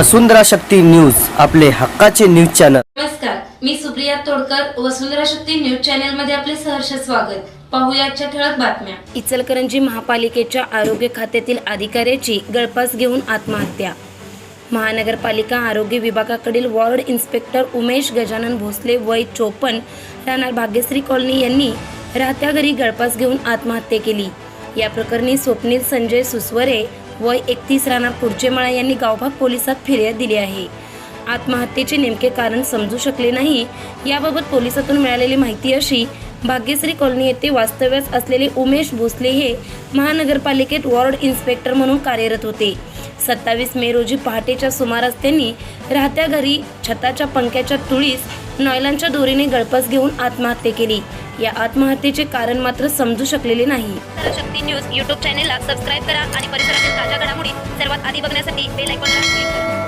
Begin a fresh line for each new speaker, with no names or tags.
वसुंधरा Shakti news आपले हक्काचे news channel.
नमस्कार मी सुप्रिया तोडकर वसुंधरा शक्ती न्यूज चॅनलमध्ये आपले सहर्ष स्वागत. पाहूया आजच्या ठळक बातम्या. इचलकरंजी महापालिकेच्या आरोग्य खात्यातील अधिकाऱ्याची गळपास घेऊन आत्महत्या. महानगरपालिका आरोग्य विभागाकडील वॉर्ड इन्स्पेक्टर उमेश गजानन भोसले वय चोपन्न राहणार भाग्यश्री कॉलनी यांनी राहत्या घरी गळपास घेऊन आत्महत्या केली. या प्रकरणी स्वप्नील संजय सुसवरे वय एकतीस राहणार पुढचेमाळा यांनी गावभाग पोलिसात फिर्याद दिली आहे. आत्महत्येचे नेमके कारण समजू शकले नाही. याबाबत पोलिसातून मिळालेली माहिती अशी भाग्यश्री कॉलनी येथे वास्तव्यास असलेले उमेश भोसले हे महानगरपालिकेत वॉर्ड इन्स्पेक्टर म्हणून कार्यरत होते. सत्तावीस मे रोजी पहाटेच्या सुमारास त्यांनी राहत्या घरी छताच्या पंख्याच्या तुळीस नॉयलांच्या दोरीने गळपास घेऊन आत्महत्या केली. या आत्महत्येचे कारण मात्र समजू शकलेले नाही.
शक्ती न्यूज यूट्यूब चॅनेलला सबस्क्राईब करा आणि परिसरातील ताज्या घडामोडी सर्वात आधी बघण्यासाठी बेल आयकॉनला क्लिक करा.